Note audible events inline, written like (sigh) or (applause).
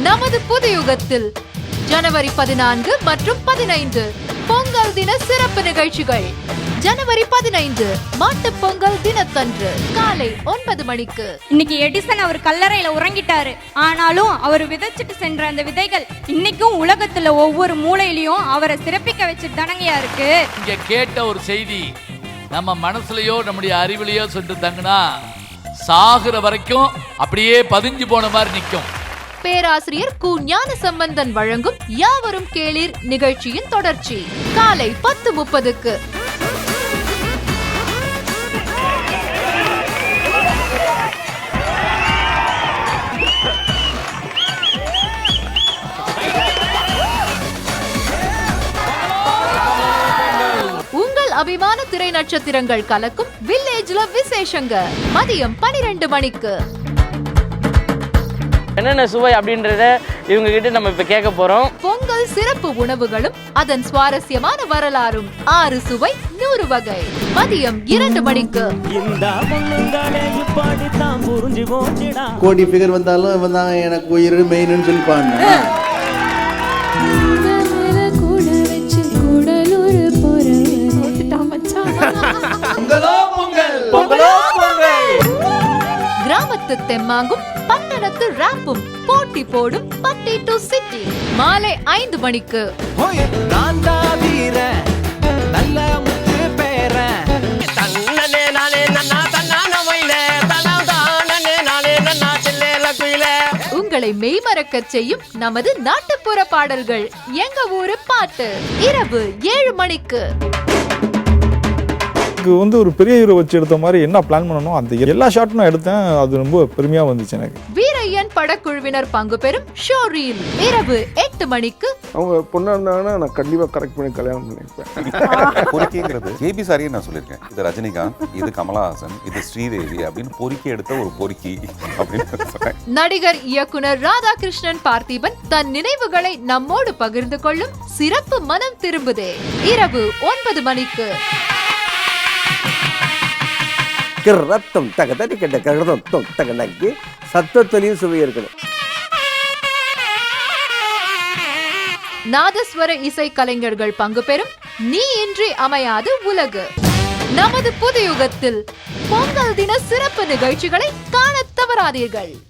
நமது புது யுகத்தில் ஜனவரி பதினான்கு மற்றும் பதினைந்து. பொங்கல் தின சிறப்பு நிகழ்ச்சிகள். ஜனவரி பதினைந்து மாட்டுப் பொங்கல் தினத்தன்று காலை ஒன்பது மணிக்கு. இன்னைக்கு எடிசன் அவர் கல்லறையில உறங்கிட்டாரு. ஆனாலும் அவர் விதைச்சிட்டு சென்ற அந்த விதைகள் இன்னைக்கும் உலகத்துல ஒவ்வொரு மூலையிலயும் அவரை சிறப்பிக்க வச்சுட்டு தானங்கய்யா இருக்கு. இங்க கேட்ட ஒரு செய்தி நம்ம மனசுலயோ நம்முடைய அறிவிலையோ சென்று தங்குனா சாகுற வரைக்கும் அப்படியே பதிஞ்சு போன மாதிரி நிக்கும். பேராசிரியர் கு ஞான சம்பந்தன் வழங்கும் யாவரும் கேளீர் நிகழ்ச்சியின் தொடர்ச்சி. காலை பத்து முப்பதுக்கு. உங்கள் அபிமான திரை நட்சத்திரங்கள் கலக்கும் வில்லேஜ்ல விசேஷங்க. மதியம் பனிரெண்டு மணிக்கு. என்னென்ன சுவை அப்படின்றத இவங்க கிட்ட நம்ம இப்ப கேட்க போறோம். பொங்கல் சிறப்பு உணவுகளும் அதன் சுவாரஸ்யமான வரலாறும் ஆறு சுவை நூறு வகை. மதியம் இரண்டு மணிக்கு. கோடி ஃபிகர் வந்தாலும் இவன் தான் எனக்கு உயிர் மெயின்னு சொல்லி கிராமத்து தெம்மாங்கும் பட்டணத்து ராப்பும் போட்டி போடும் பட்டி டு சிட்டி. மாலை ஐந்து மணிக்கு. உங்களை மெய்மறக்கச் செய்யும் நமது நாட்டுப்புற பாடல்கள். எங்க ஊரு பாட்டு. இரவு ஏழு மணிக்கு. எனக்கு வந்து ஒரு பெரிய ஹீரோ வச்சு எடுத்த மாதிரி என்ன பிளான் பண்ணணும் அந்த எல்லா ஷாட்டும் நான் எடுத்தேன். அது ரொம்ப பெருமையாக வந்துச்சு எனக்கு. வீரையன் படக்குழுவினர் பங்கு பெறும் ஷோ ரீல் இரவு எட்டு மணிக்கு. அவங்க பொண்ணா இருந்தாங்கன்னா நான் கண்டிப்பா கரெக்ட் பண்ணி கல்யாணம் பண்ணிருப்பேன் (laughs) பொறுக்கிங்கிறது ஏபி சாரியே நான் சொல்லியிருக்கேன். இது ரஜினிகாந்த் இது கமலஹாசன் இது ஸ்ரீதேவி அப்படின்னு பொறுக்கி எடுத்த ஒரு பொறுக்கி அப்படின்னு நடிகர் இயக்குனர் ராதாகிருஷ்ணன் பார்த்திபன் தன் நினைவுகளை நம்மோடு பகிர்ந்து கொள்ளும் சிறப்பு மனம் திரும்புதே. இரவு ஒன்பது மணிக்கு. ரத்தம் தக தட்டி கெட்ட கருதம் தக நக்கி சத்தத்திலையும் சுவை இருக்கணும். நாதஸ்வர இசை கலைஞர்கள் பங்கு பெறும் நீ இன்றி அமையாது உலகு. நமது புது யுகத்தில் பொங்கல் தின சிறப்பு நிகழ்ச்சிகளை காண தவறாதீர்கள்.